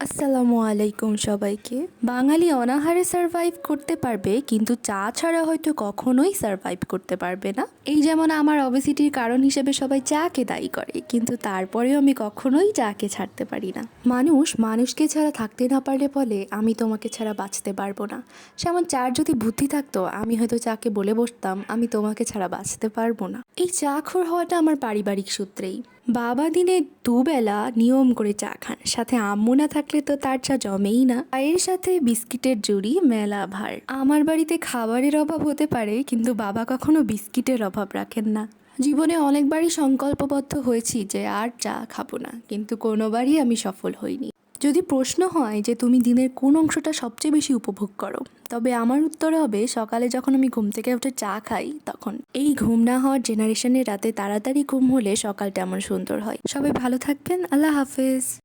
আসসালামু আলাইকুম সবাইকে। বাঙালি অনাহারে সারভাইভ করতে পারবে, কিন্তু চা ছাড়া হয়তো কখনোই সারভাইভ করতে পারবে না। এই যেমন আমার অবেসিটির কারণ হিসেবে সবাই চাকে দায়ী করে, কিন্তু তারপরেও আমি কখনোই চাকে ছাড়তে পারি না। মানুষ মানুষকে ছাড়া থাকতে না পারলে বলে, আমি তোমাকে ছাড়া বাঁচতে পারব না। সেমন চার যদি বুদ্ধি থাকতো, আমি হয়তো চাকে বলে বসতাম, আমি তোমাকে ছাড়া বাঁচতে পারব না। এই চাখোর হওয়াটা আমার পারিবারিক সূত্রেই। বাবা দিনে দুবেলা নিয়ম করে চা খান, সাথে আম্মু না থাকলে তো তার চা জমেই না। চায়ের সাথে বিস্কিটের জুড়ি, মেলা ভার। আমার বাড়িতে খাবারের অভাব হতে পারে, কিন্তু বাবা কখনো বিস্কিটের অভাব রাখেন না। জীবনে অনেকবারই সংকল্পবদ্ধ হয়েছি যে আর চা খাব না, কিন্তু কোনোবারই আমি সফল হইনি। যদি প্রশ্ন হয় যে তুমি দিনের কোন অংশটা সবচেয়ে বেশি উপভোগ করো, তবে আমার উত্তর হবে, সকালে যখন আমি ঘুম থেকে উঠে চা খাই, তখন। এই ঘুম না হওয়ার জেনারেশনের রাতে তাড়াতাড়ি ঘুম হলে সকালটা আমার সুন্দর হয়। সবাই ভালো থাকবেন, আল্লাহ হাফেজ।